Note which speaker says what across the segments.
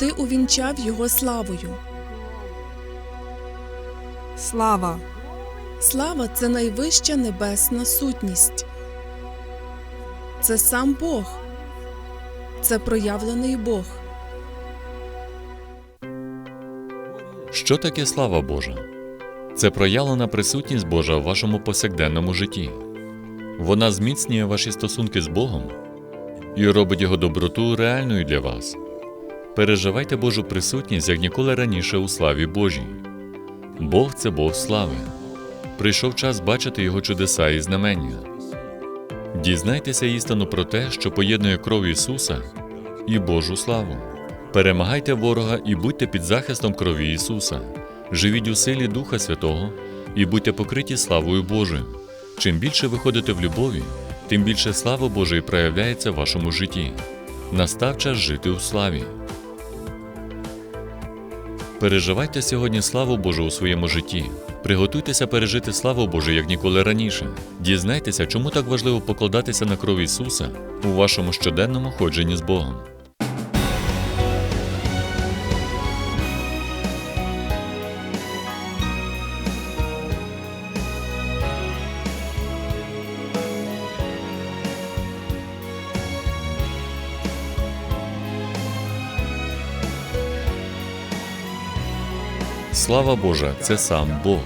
Speaker 1: ти увінчав його славою.
Speaker 2: Слава,
Speaker 1: Слава це найвища небесна сутність. Це сам Бог. Це проявлений Бог.
Speaker 3: Що таке слава Божа? Це проявлена присутність Божа в вашому повсякденному житті. Вона зміцнює ваші стосунки з Богом і робить його доброту реальною для вас. Переживайте Божу присутність як ніколи раніше у славі Божій. Бог це Бог слави. Прийшов час бачити Його чудеса і знамення. Дізнайтеся істину про те, що поєднує кров Ісуса і Божу славу. Перемагайте ворога і будьте під захистом крові Ісуса. Живіть у силі Духа Святого і будьте покриті славою Божою. Чим більше ви ходите в любові, тим більше слава Божої проявляється в вашому житті. Настав час жити у славі. Переживайте сьогодні славу Божу у своєму житті. Приготуйтеся пережити славу Божу як ніколи раніше. Дізнайтеся, чому так важливо покладатися на кров Ісуса у вашому щоденному ходженні з Богом. Слава Божа це сам Бог.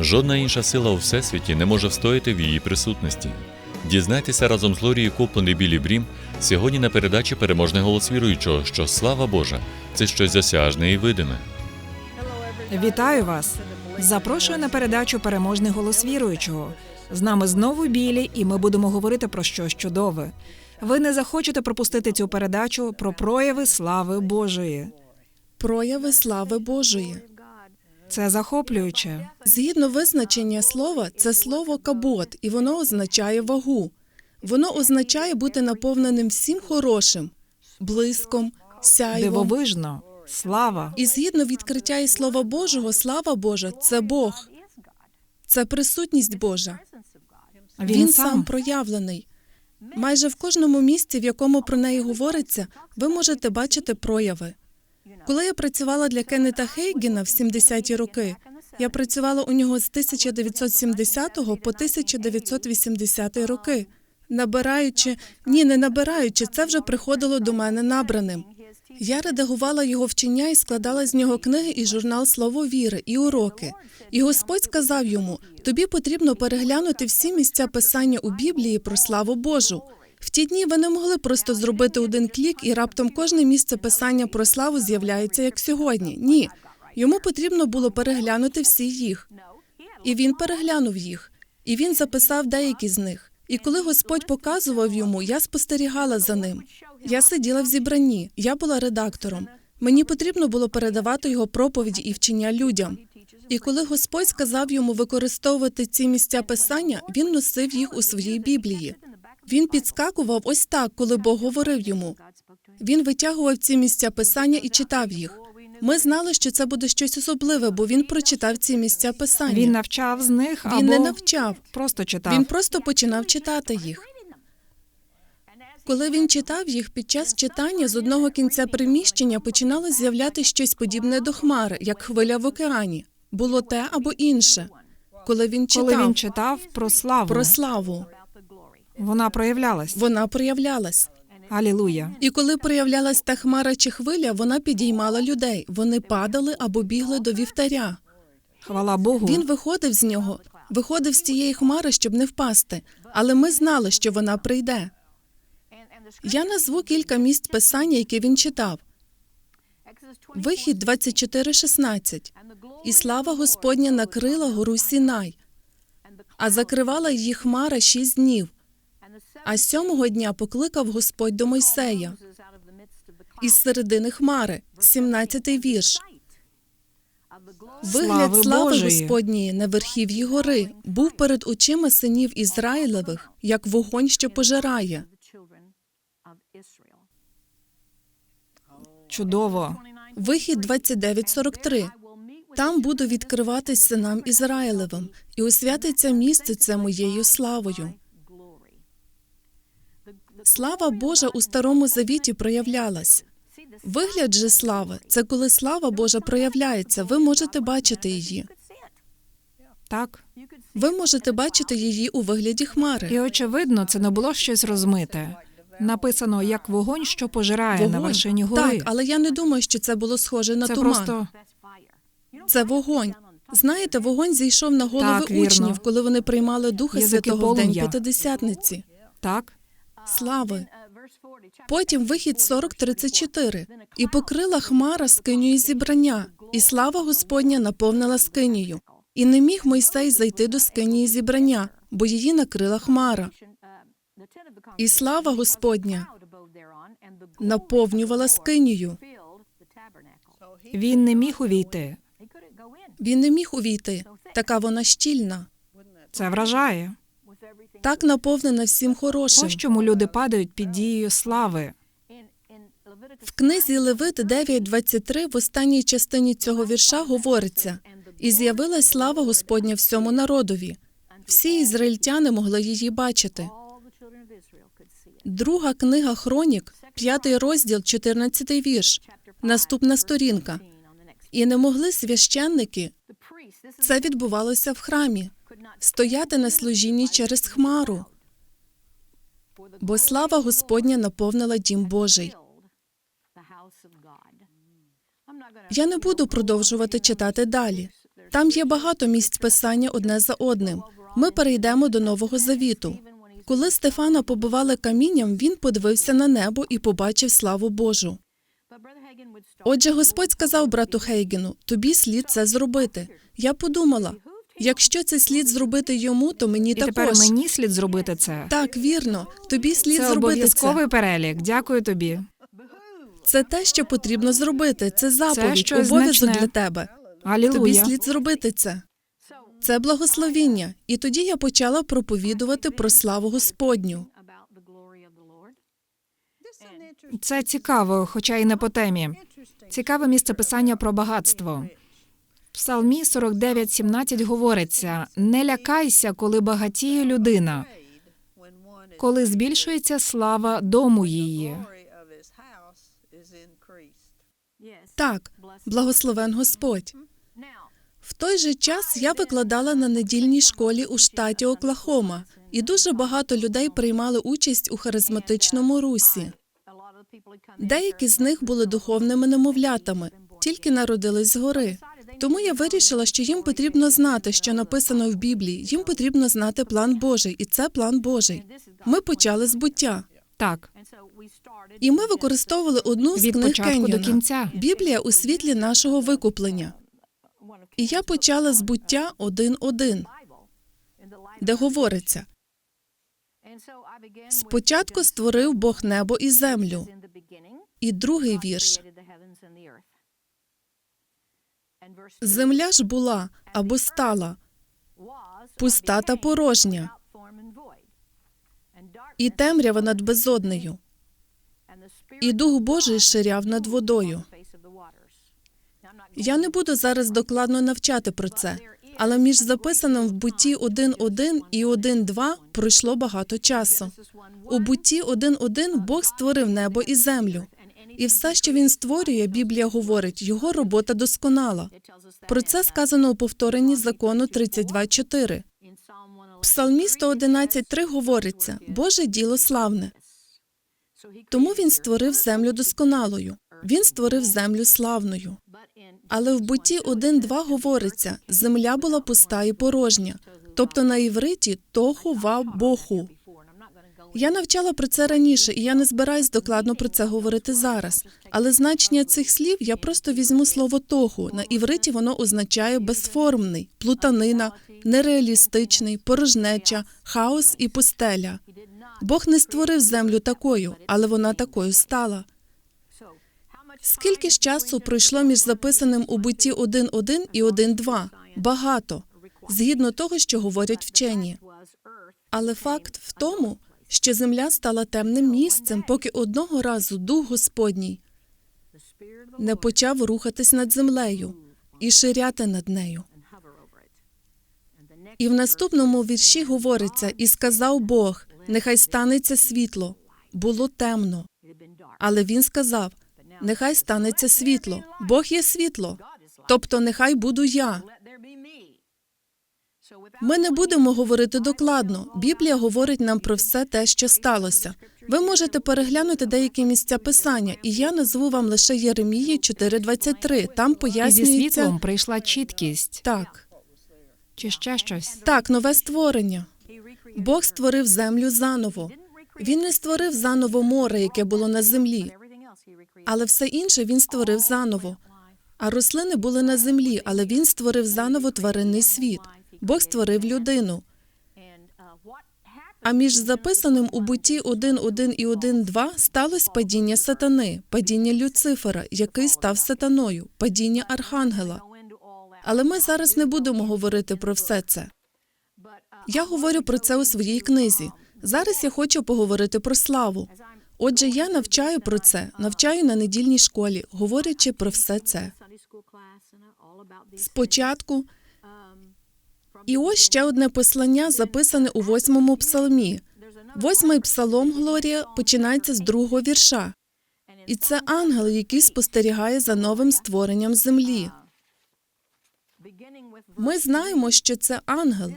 Speaker 3: Жодна інша сила у всесвіті не може встояти в її присутності. Дізнайтеся разом з Лорією Копланд і Білі Брім сьогодні на передачі Переможний голос віруючого, що слава Божа це щось засяжне і видиме.
Speaker 2: вітаю вас! Запрошую на передачу Переможний голос віруючого. З нами знову білі, і ми будемо говорити про щось чудове. Ви не захочете пропустити цю передачу про прояви слави Божої.
Speaker 1: Прояви слави Божої.
Speaker 2: Це захоплююче.
Speaker 1: Згідно визначення слова, це слово кабот, і воно означає вагу. Воно означає бути наповненим всім хорошим, блиском, сяйвом.
Speaker 2: Дивовижно. Слава.
Speaker 1: І згідно відкриття і слова Божого, слава Божа це Бог, це присутність Божа.
Speaker 2: Він,
Speaker 1: Він
Speaker 2: сам.
Speaker 1: сам проявлений. Майже в кожному місці, в якому про неї говориться, ви можете бачити прояви. Коли я працювала для Кеннета Хейгіна в 70-ті роки, я працювала у нього з 1970 по 1980 роки, набираючи, ні, не набираючи, це вже приходило до мене набраним. Я редагувала його вчення і складала з нього книги і журнал Слово віри і уроки. І Господь сказав йому: тобі потрібно переглянути всі місця писання у Біблії про славу Божу. В ті дні ви не могли просто зробити один клік, і раптом кожне місце писання про славу з'являється як сьогодні. Ні, йому потрібно було переглянути всі їх. І він переглянув їх, і він записав деякі з них. І коли Господь показував йому, я спостерігала за ним. Я сиділа в зібранні, я була редактором. Мені потрібно було передавати його проповіді і вчення людям. І коли Господь сказав йому використовувати ці місця писання, він носив їх у своїй Біблії. Він підскакував ось так, коли Бог говорив йому. Він витягував ці місця писання і читав їх. Ми знали, що це буде щось особливе, бо він прочитав ці місця писання.
Speaker 2: Він навчав з них або
Speaker 1: Він не навчав.
Speaker 2: просто читав.
Speaker 1: Він просто починав читати їх. Коли він читав їх під час читання, з одного кінця приміщення починало з'являти щось подібне до хмари, як хвиля в океані. Було те або інше. Коли він читав
Speaker 2: Коли він читав про славу,
Speaker 1: про славу,
Speaker 2: вона проявлялась.
Speaker 1: вона проявлялась.
Speaker 2: Алілуя.
Speaker 1: І коли проявлялась та хмара чи хвиля, вона підіймала людей. Вони падали або бігли до вівтаря.
Speaker 2: Хвала Богу.
Speaker 1: Він виходив з нього, виходив з цієї хмари, щоб не впасти. Але ми знали, що вона прийде. Я назву кілька місць писання, які він читав. Вихід 24.16. І слава Господня накрила гору Сінай, а закривала її хмара шість днів. А сьомого дня покликав Господь до Мойсея із середини хмари, 17-й вірш. Вигляд
Speaker 2: Слави Божої.
Speaker 1: Господньої на верхів'ї гори був перед очима синів Ізраїлевих, як вогонь, що пожирає.
Speaker 2: Чудово.
Speaker 1: Вихід 29.43. Там буду відкриватись синам Ізраїлевим, і освятиться місце це моєю славою. Слава Божа у старому завіті проявлялась. Вигляд же слави це коли слава Божа проявляється. Ви можете бачити її.
Speaker 2: Так.
Speaker 1: Ви можете бачити її у вигляді хмари.
Speaker 2: І очевидно, це не було щось розмите. Написано як вогонь, що пожирає на
Speaker 1: Вогонь.
Speaker 2: вершині гори.
Speaker 1: Так, але я не думаю, що це було схоже на
Speaker 2: це
Speaker 1: туман.
Speaker 2: просто
Speaker 1: Це вогонь. Знаєте, вогонь зійшов на голови
Speaker 2: Так,
Speaker 1: учнів, коли вони приймали Духа
Speaker 2: Язики
Speaker 1: Святого в день. П'ятидесятниці.
Speaker 2: так.
Speaker 1: Слави. Потім вихід 40.34. І покрила хмара скиню зібрання, і слава Господня наповнила скинію. І не міг Мойсей зайти до скинії зібрання, бо її накрила хмара.
Speaker 4: І слава Господня
Speaker 1: Наповнювала скинію.
Speaker 2: Він не міг увійти.
Speaker 1: Він не міг увійти. Така вона щільна.
Speaker 2: Це вражає.
Speaker 1: Так наповнена всім хорошим.
Speaker 2: Ось чому люди падають під дією слави.
Speaker 1: В книзі Левит 9.23 в останній частині цього вірша говориться і з'явилась слава Господня всьому народові. Всі ізраїльтяни могли її бачити. Друга книга Хронік, п'ятий розділ, 14 вірш. Наступна сторінка. І не могли священники. Це відбувалося в храмі. Стояти на служінні через хмару, бо слава Господня наповнила дім Божий. Я не буду продовжувати читати далі. Там є багато місць писання одне за одним. Ми перейдемо до Нового Завіту. Коли Стефана побивали камінням, він подивився на небо і побачив славу Божу. Отже, Господь сказав брату Хейгену: тобі слід це зробити. Я подумала, якщо це слід зробити йому, то мені
Speaker 2: І тепер мені слід зробити це.
Speaker 1: Так, вірно. Тобі слід
Speaker 2: Це
Speaker 1: зробити це.
Speaker 2: обов'язковий перелік. Дякую тобі.
Speaker 1: Це те, що потрібно зробити. Це заповідь,
Speaker 2: щось
Speaker 1: обов'язок
Speaker 2: значне.
Speaker 1: для тебе. Тобі
Speaker 2: Алілуя.
Speaker 1: слід зробити це. Це благословіння. І тоді я почала проповідувати про славу Господню.
Speaker 2: Це цікаво, хоча й не по темі. Цікаве місце писання про багатство. Псалмі 49.17 говориться: не лякайся, коли багатіє людина, коли збільшується слава дому її.
Speaker 1: Так, благословен Господь. В той же час я викладала на недільній школі у штаті Оклахома, і дуже багато людей приймали участь у харизматичному русі. Деякі з них були духовними немовлятами, тільки народились згори. Тому я вирішила, що їм потрібно знати, що написано в Біблії. Їм потрібно знати план Божий, і це план Божий. Ми почали з буття,
Speaker 2: Так,
Speaker 1: і ми використовували одну з
Speaker 2: від
Speaker 1: книг
Speaker 2: початку до кінця.
Speaker 1: Біблія у світлі нашого викуплення. І я почала з буття 1.1, де говориться: спочатку створив Бог небо і землю. І другий вірш. Земля ж була або стала
Speaker 4: пуста та порожня,
Speaker 1: і темрява над безоднею, і Дух Божий ширяв над водою. Я не буду зараз докладно навчати про це, але між записаним в бутті 1.1 і 1.2 пройшло багато часу. У бутті 1.1 Бог створив небо і землю. І все, що він створює, Біблія говорить, його робота досконала. Про це сказано у повторенні закону 32.4. В Псалмі 111.3 говориться: Боже діло славне. Тому він створив землю досконалою. Він створив землю славною. Але в буті 1.2 говориться: земля була пуста і порожня, тобто на івриті тоху ва боху. Я навчала про це раніше, і я не збираюсь докладно про це говорити зараз. Але значення цих слів я просто візьму слово тоху. На івриті воно означає безформний, плутанина, нереалістичний, порожнеча, хаос і пустеля. Бог не створив землю такою, але вона такою стала. Скільки ж часу пройшло між записаним у буті 1.1 і 1.2? Багато, згідно того, що говорять вчені. Але факт в тому, що земля стала темним місцем, поки одного разу дух Господній не почав рухатись над землею і ширяти над нею. І в наступному вірші говориться: і сказав Бог: нехай станеться світло. Було темно. Але він сказав: нехай станеться світло. Бог є світло. Тобто, нехай буду я. Ми не будемо говорити докладно. Біблія говорить нам про все те, що сталося. Ви можете переглянути деякі місця писання, і я назву вам лише Єремії 4.23. Там
Speaker 2: І зі світлом прийшла чіткість
Speaker 1: так,
Speaker 2: чи ще щось.
Speaker 1: так, нове створення. Бог створив землю заново. Він не створив заново море, яке було на землі, але все інше він створив заново. А рослини були на землі, але він створив заново тваринний світ. Бог створив людину. А між записаним у буті 1.1 і 1.2 сталося падіння сатани, падіння Люцифера, який став сатаною, падіння архангела. Але ми зараз не будемо говорити про все це. Я говорю про це у своїй книзі. Зараз я хочу поговорити про славу. Отже, я навчаю про це, навчаю на недільній школі, говорячи про все це. Спочатку. І ось ще одне послання, записане у восьмому псалмі. Восьмий псалом Глорія починається з другого вірша. І це ангел, який спостерігає за новим створенням землі. Ми знаємо, що це ангел,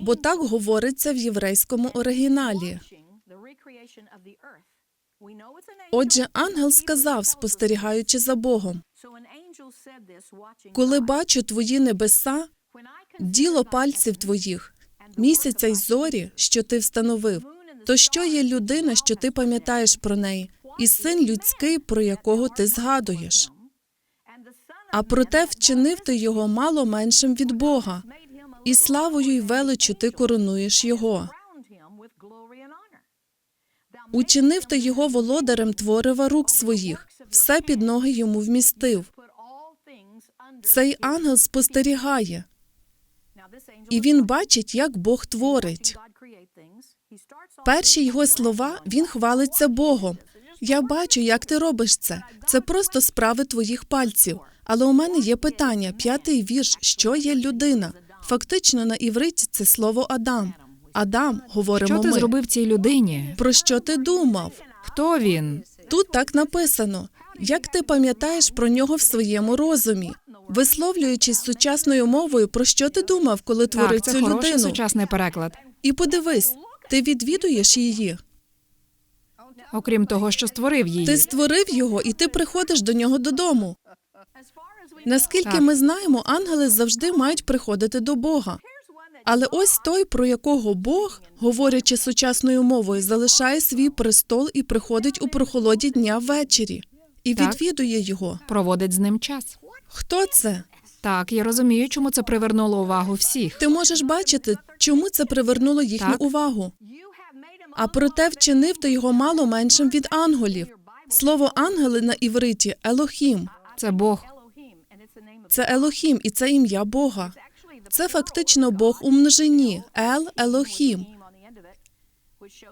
Speaker 1: бо так говориться в єврейському оригіналі. Отже, ангел сказав, спостерігаючи за Богом, коли бачу твої небеса, діло пальців твоїх, місяця й зорі, що ти встановив, то що є людина, що ти пам'ятаєш про неї, і син людський, про якого ти згадуєш? А проте вчинив ти його мало меншим від Бога, і славою й величю ти коронуєш його. Учинив ти його володарем творива рук своїх, все під ноги йому вмістив. Цей ангел спостерігає, і він бачить, як Бог творить. Перші його слова він хвалиться Богом. Я бачу, як ти робиш це. Це просто справи твоїх пальців. Але у мене є питання: п'ятий вірш, що є людина? Фактично на івриті це слово Адам. Адам, говоримо
Speaker 2: Що ти
Speaker 1: ми.
Speaker 2: зробив цій людині?
Speaker 1: Про що ти думав?
Speaker 2: Хто він?
Speaker 1: Тут так написано. Як ти пам'ятаєш про нього в своєму розумі? Висловлюючись сучасною мовою, про що ти думав, коли творив
Speaker 2: Так, це
Speaker 1: цю людину?
Speaker 2: сучасний переклад.
Speaker 1: І подивись, ти відвідуєш її.
Speaker 2: Окрім того, що створив її.
Speaker 1: Ти створив його, і ти приходиш до нього додому. Наскільки
Speaker 2: Так.
Speaker 1: ми знаємо, ангели завжди мають приходити до Бога. Але ось той, про якого Бог, говорячи сучасною мовою, залишає свій престол і приходить у прохолоді дня ввечері і
Speaker 2: Так.
Speaker 1: відвідує його.
Speaker 2: Проводить з ним час.
Speaker 1: Хто це?
Speaker 2: Так, я розумію, чому це привернуло увагу всіх.
Speaker 1: Ти можеш бачити, чому це привернуло їхню
Speaker 2: Так.
Speaker 1: увагу. А проте вчинив ти його мало меншим від ангелів. Слово ангели на івриті Елохім.
Speaker 2: Це Бог.
Speaker 1: Це Елохім, і це ім'я Бога. Це фактично Бог у множині Ел Елохім.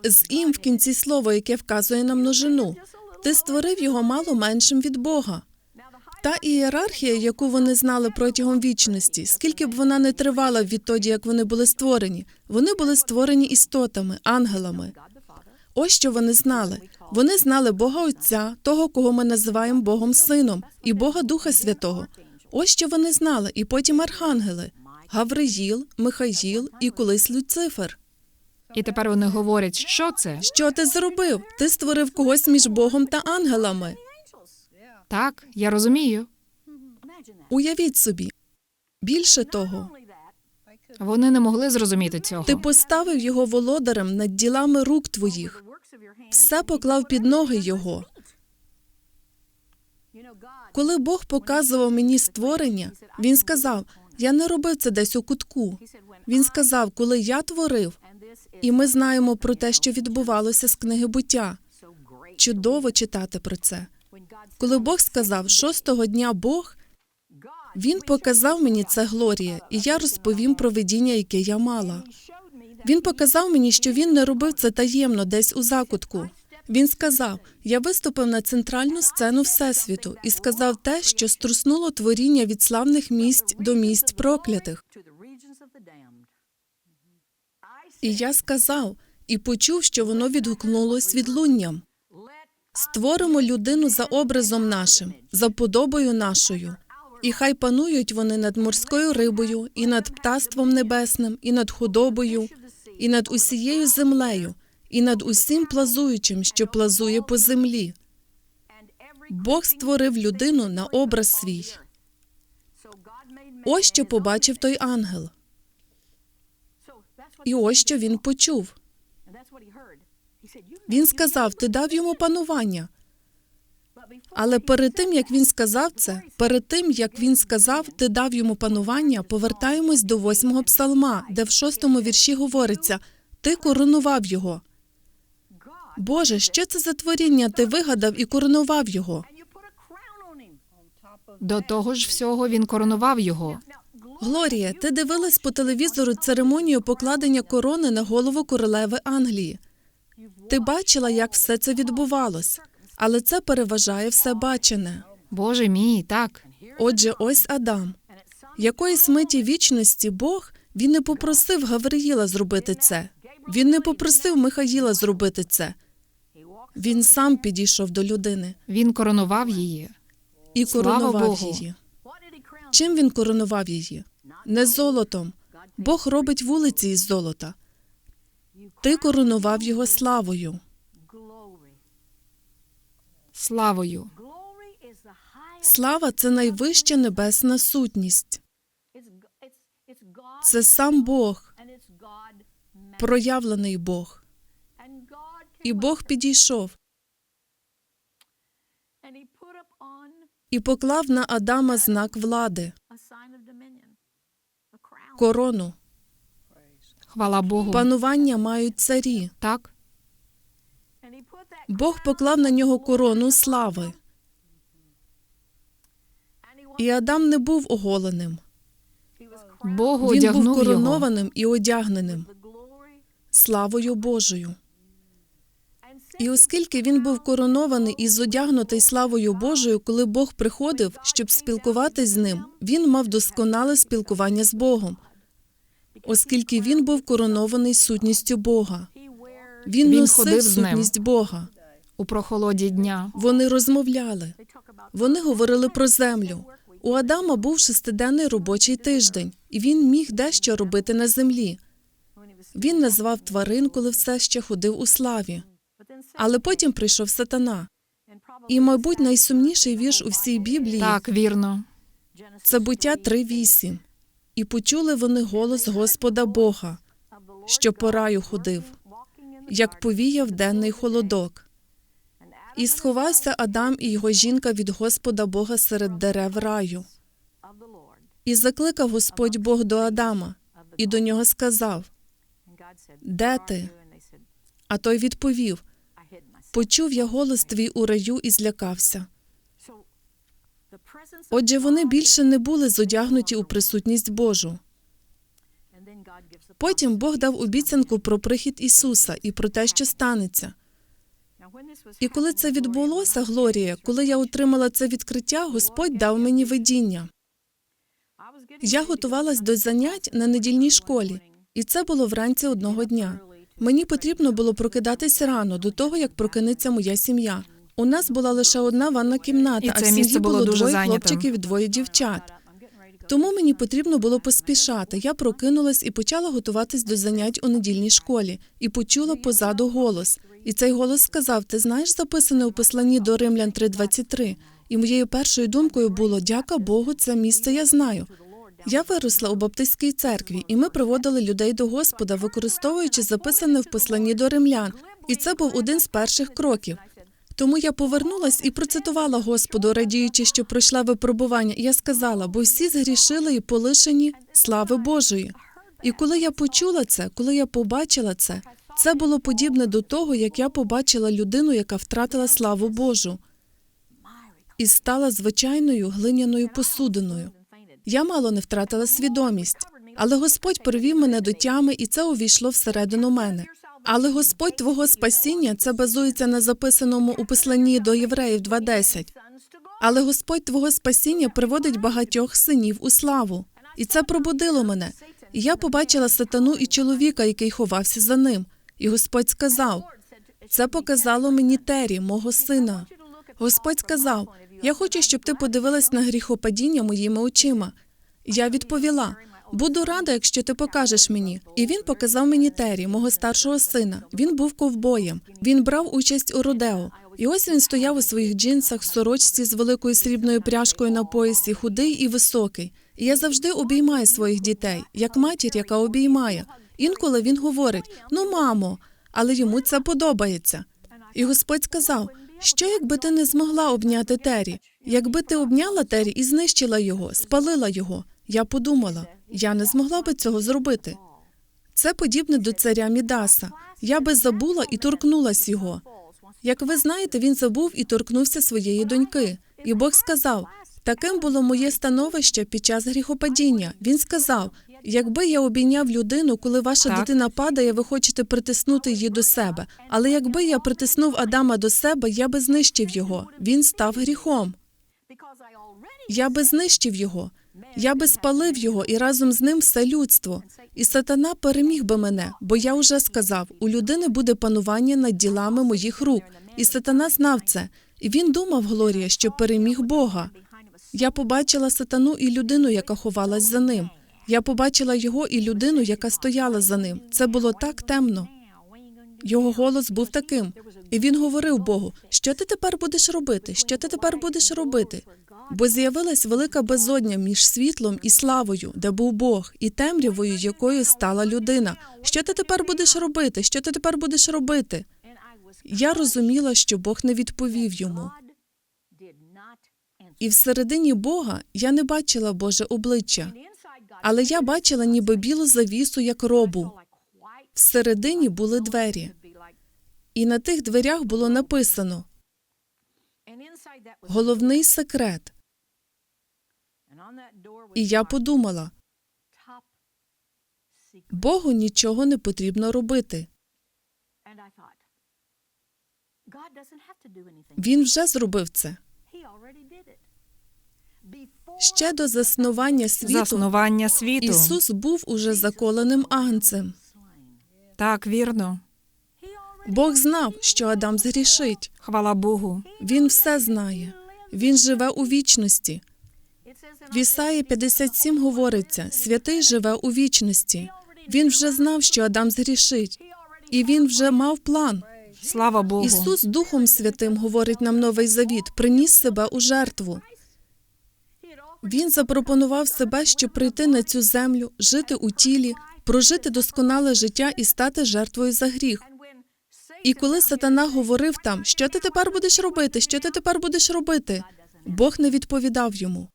Speaker 1: З ім в кінці слова, яке вказує на множину. Ти створив його мало меншим від Бога. Та ієрархія, яку вони знали протягом вічності, скільки б вона не тривала відтоді, як вони були створені, вони були створені істотами, ангелами. Ось що вони знали. Вони знали Бога Отця, того, кого ми називаємо Богом Сином, і Бога Духа Святого. Ось що вони знали, і потім архангели Гавриїл, Михаїл і колись Люцифер.
Speaker 2: І тепер вони говорять, що це?
Speaker 1: Що ти зробив? Ти створив когось між Богом та ангелами.
Speaker 2: Так, я розумію.
Speaker 1: Уявіть собі. Більше того,
Speaker 2: Вони не могли зрозуміти цього.
Speaker 1: ти поставив його володарем над ділами рук твоїх, все поклав під ноги його. Коли Бог показував мені створення, він сказав: Я не робив це десь у кутку. Він сказав, коли я творив, і ми знаємо про те, що відбувалося з книги буття. Чудово читати про це. Коли Бог сказав, шостого дня Бог, він показав мені це Глорія, і я розповім про видіння, яке я мала. Він показав мені, що він не робив це таємно десь у закутку. Він сказав: Я виступив на центральну сцену Всесвіту і сказав те, що струснуло творіння від славних місць до місць проклятих. І я сказав і почув, що воно відгукнулось відлунням. Створимо людину за образом нашим, за подобою нашою. І хай панують вони над морською рибою, і над птаством небесним, і над худобою, і над усією землею, і над усім плазуючим, що плазує по землі. Бог створив людину на образ свій. Ось що побачив той ангел, і ось що він почув. Він сказав: Ти дав йому панування. Але перед тим як він сказав це, перед тим як він сказав, ти дав йому панування, повертаємось до восьмого псалма, де в шостому вірші говориться: Ти коронував його. Боже, що це за творіння ти вигадав і коронував його?
Speaker 2: До того ж всього він коронував його.
Speaker 1: Глорія, ти дивилась по телевізору церемонію покладення корони на голову королеви Англії. Ти бачила, як все це відбувалось, але це переважає все бачене.
Speaker 2: Боже мій, так.
Speaker 1: Отже, ось Адам. Якоїсь миті вічності Бог він не попросив Гавриїла зробити це. Він не попросив Михаїла зробити це. Він сам підійшов до людини
Speaker 2: Він коронував її.
Speaker 1: і
Speaker 2: Слава
Speaker 1: коронував
Speaker 2: Богу.
Speaker 1: її. Чим він коронував її? Не золотом. Бог робить вулиці із золота. Ти коронував його славою.
Speaker 2: Славою.
Speaker 1: Слава це найвища небесна сутність. Це сам Бог, проявлений Бог. І Бог підійшов і поклав на Адама знак влади, корону.
Speaker 2: Хвала Богу.
Speaker 1: Панування мають царі.
Speaker 2: Так.
Speaker 1: Бог поклав на нього корону слави. І Адам не був оголеним.
Speaker 2: Бог
Speaker 1: Він був
Speaker 2: одягнув його.
Speaker 1: коронованим і одягненим славою Божою. І оскільки він був коронований і зодягнутий славою Божою, коли Бог приходив, щоб спілкуватись з ним, він мав досконале спілкування з Богом, оскільки він був коронований сутністю Бога. Він,
Speaker 2: Він
Speaker 1: носив сутність Бога.
Speaker 2: у прохолоді дня.
Speaker 1: Вони розмовляли. Вони говорили про землю. У Адама був шестиденний робочий тиждень, і він міг дещо робити на землі. Він назвав тварин, коли все ще ходив у славі. Але потім прийшов сатана. І, мабуть, найсумніший вірш у всій Біблії
Speaker 2: Так, вірно.
Speaker 1: це буття 3.8. І почули вони голос Господа Бога, що по раю ходив, як повіяв денний холодок. І сховався Адам і його жінка від Господа Бога серед дерев раю. І закликав Господь Бог до Адама, і до нього сказав: Де ти? А той відповів: Почув я голос твій у раю і злякався. Отже, вони більше не були зодягнуті у присутність Божу. Потім Бог дав обіцянку про прихід Ісуса і про те, що станеться. І коли це відбулося, Глорія, коли я отримала це відкриття, Господь дав мені видіння. Я готувалась до занять на недільній школі, і це було вранці одного дня. Мені потрібно було прокидатись рано до того, як прокинеться моя сім'я. У нас була лише одна ванна кімната,
Speaker 2: І
Speaker 1: а в сім'ї
Speaker 2: було дуже
Speaker 1: двоє
Speaker 2: зайняте.
Speaker 1: хлопчиків і двоє дівчат. Тому мені потрібно було поспішати. Я прокинулась і почала готуватись до занять у недільній школі, і почула позаду голос. І цей голос сказав: Ти знаєш, записане у посланні до Римлян 3.23? І моєю першою думкою було: дяка Богу, це місце я знаю. Я виросла у баптистській церкві, і ми приводили людей до Господа, використовуючи записане в посланні до римлян. І це був один з перших кроків. Тому я повернулась і процитувала Господу, радіючи, що пройшла випробування. Я сказала, бо всі згрішили і полишені слави Божої. І коли я почула це, коли я побачила це, це було подібне до того, як я побачила людину, яка втратила славу Божу і стала звичайною глиняною посудиною. Я мало не втратила свідомість, але Господь привів мене до тями, і це увійшло всередину мене. Але Господь твого спасіння це базується на записаному у посланні до євреїв 2.10. Але Господь твого спасіння приводить багатьох синів у славу, і це пробудило мене. І я побачила сатану і чоловіка, який ховався за ним. І Господь сказав: Це показало мені Тері, мого сина. Господь сказав: Я хочу, щоб ти подивилась на гріхопадіння моїми очима. Я відповіла: буду рада, якщо ти покажеш мені. І він показав мені Тері, мого старшого сина. Він був ковбоєм. Він брав участь у родео. І ось він стояв у своїх джинсах, сорочці з великою срібною пряжкою на поясі, худий і високий. І я завжди обіймаю своїх дітей, як матір, яка обіймає. Інколи він говорить: Ну, мамо, але йому це подобається. І Господь сказав: що якби ти не змогла обняти Тері? Якби ти обняла Тері і знищила його, спалила його. Я подумала, я не змогла би цього зробити. Це подібне до царя Мідаса. Я би забула і торкнулась його. Як ви знаєте, він забув і торкнувся своєї доньки. І Бог сказав: таким було моє становище під час гріхопадіння. Він сказав: якби я обійняв людину, коли ваша
Speaker 2: Так.
Speaker 1: дитина падає, ви хочете притиснути її до себе. Але якби я притиснув Адама до себе, я би знищив його. Він став гріхом. Я би знищив його. Я би спалив його і разом з ним все людство. І сатана переміг би мене, бо я вже сказав: у людини буде панування над ділами моїх рук. І сатана знав це. І він думав, Глорія, що переміг Бога. Я побачила сатану і людину, яка ховалась за ним. Я побачила його і людину, яка стояла за ним. Це було так темно. Його голос був таким, і він говорив Богу: що ти тепер будеш робити? Що ти тепер будеш робити? Бо з'явилась велика безодня між світлом і славою, де був Бог, і темрявою, якою стала людина. Що ти тепер будеш робити? Що ти тепер будеш робити? Я розуміла, що Бог не відповів йому. І всередині Бога я не бачила Боже обличчя, але я бачила ніби білу завісу, як робу. Всередині були двері, і на тих дверях було написано головний секрет. І я подумала, Богу нічого не потрібно робити. Він вже зробив це. Ще до заснування світу
Speaker 2: Заснування світу.
Speaker 1: Ісус був уже заколеним агнцем.
Speaker 2: Так, вірно.
Speaker 1: Бог знав, що Адам згрішить.
Speaker 2: Хвала Богу.
Speaker 1: Він все знає. Він живе у вічності. В Ісаї 57 говориться: святий живе у вічності. Він вже знав, що Адам згрішить, і він вже мав план.
Speaker 2: Слава Богу.
Speaker 1: Ісус Духом Святим говорить нам новий завіт, приніс себе у жертву. Він запропонував себе, щоб прийти на цю землю, жити у тілі, прожити досконале життя і стати жертвою за гріх. І коли сатана говорив там, що ти тепер будеш робити, що ти тепер будеш робити, Бог не відповідав йому.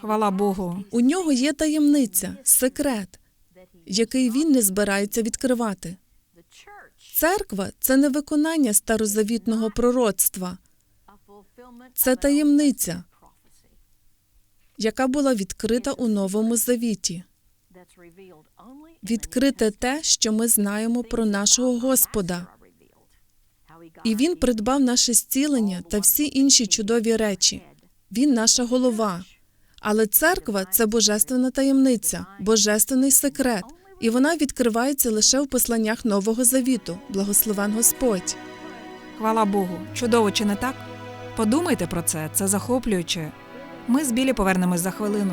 Speaker 2: Хвала Богу.
Speaker 1: У нього є таємниця, секрет, який він не збирається відкривати. Церква це не виконання старозавітного пророцтва,
Speaker 4: Це таємниця.
Speaker 1: Яка була відкрита у новому завіті. Відкрите те, що ми знаємо про нашого Господа. І він придбав наше зцілення та всі інші чудові речі. Він наша голова. Але церква це божественна таємниця, божественний секрет, і вона відкривається лише в посланнях Нового Завіту. Благословен Господь.
Speaker 2: Хвала Богу. Чудово, чи не так? Подумайте про це, це захоплююче. Ми з Білі повернемось за хвилину.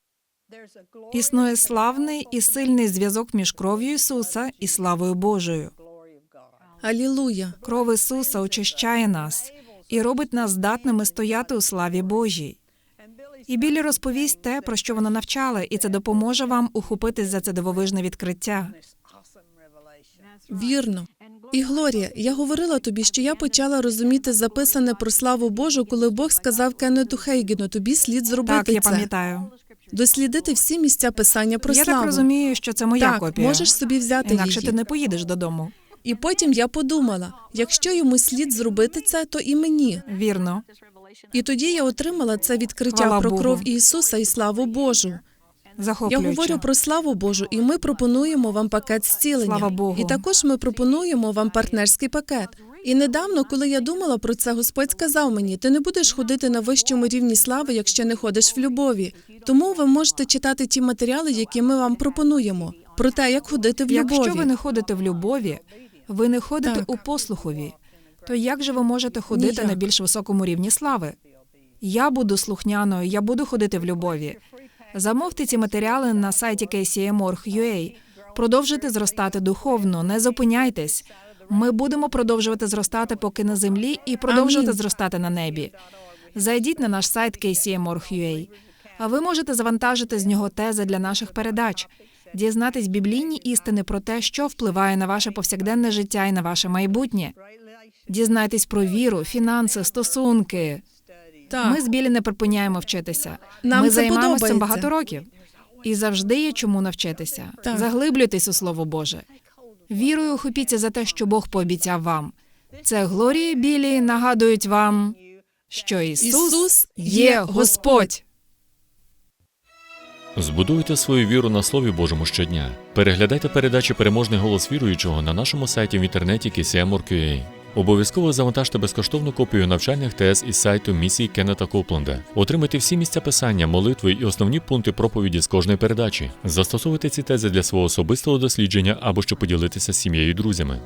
Speaker 2: Існує славний і сильний зв'язок між кров'ю Ісуса і славою Божою.
Speaker 1: Алілуя!
Speaker 2: Кров Ісуса очищає нас і робить нас здатними стояти у славі Божій. І Білі розповість те, про що вона навчала, і це допоможе вам ухопитись за це дивовижне відкриття.
Speaker 1: Вірно. І Глорія, я говорила тобі, що я почала розуміти записане про славу Божу, коли Бог сказав Кеннету Хейгену, тобі слід зробити
Speaker 2: Так, я пам'ятаю.
Speaker 1: Дослідити всі місця писання про
Speaker 2: Я
Speaker 1: славу.
Speaker 2: так розумію, що це моя
Speaker 1: Так,
Speaker 2: копія.
Speaker 1: можеш собі взяти
Speaker 2: Інакше
Speaker 1: її.
Speaker 2: ти не поїдеш додому.
Speaker 1: І потім я подумала: якщо йому слід зробити це, то і мені.
Speaker 2: Вірно.
Speaker 1: І тоді я отримала це відкриття
Speaker 2: Хвала
Speaker 1: про
Speaker 2: Богу.
Speaker 1: кров Ісуса і славу Божу. Я
Speaker 2: Захоплююче.
Speaker 1: говорю про славу Божу, і ми пропонуємо вам пакет зцілення.
Speaker 2: Слава Богу.
Speaker 1: І також ми пропонуємо вам партнерський пакет. І недавно, коли я думала про це, Господь сказав мені: ти не будеш ходити на вищому рівні слави, якщо не ходиш в любові. Тому ви можете читати ті матеріали, які ми вам пропонуємо, про те, як ходити в любові.
Speaker 2: Якщо ви не ходите в любові, ви не ходите
Speaker 1: Так.
Speaker 2: у послухові, то як же ви можете ходити
Speaker 1: Ніяк.
Speaker 2: на більш високому рівні слави? Я буду слухняною, я буду ходити в любові. Замовте ці матеріали на сайті kcm.org.ua. Продовжуйте зростати духовно, не зупиняйтесь. Ми будемо продовжувати зростати поки на землі і продовжувати
Speaker 1: Амінь.
Speaker 2: зростати на небі. Зайдіть на наш сайт kcm.org.ua. А ви можете завантажити з нього тези для наших передач, дізнатись біблійні істини про те, що впливає на ваше повсякденне життя і на ваше майбутнє. Дізнайтесь про віру, фінанси, стосунки.
Speaker 1: Так.
Speaker 2: Ми з Білі не припиняємо вчитися.
Speaker 1: Нам
Speaker 2: Ми
Speaker 1: це
Speaker 2: займаємося цим багато років. І завжди є чому навчитися.
Speaker 1: Так.
Speaker 2: Заглиблюйтесь у Слово Боже. Вірою хопіться за те, що Бог пообіцяв вам. Це глорії Білі нагадують вам, що Ісус,
Speaker 1: є
Speaker 2: Господь.
Speaker 3: Збудуйте свою віру на Слові Божому щодня. Переглядайте передачі Переможний голос віруючого на нашому сайті в інтернеті KCM.org.ua. Обов'язково завантажте безкоштовну копію навчальних тез із сайту місії Кеннета Копленда. Отримайте всі місця писання, молитви і основні пункти проповіді з кожної передачі. Застосовуйте ці тези для свого особистого дослідження або щоб поділитися з сім'єю і друзями.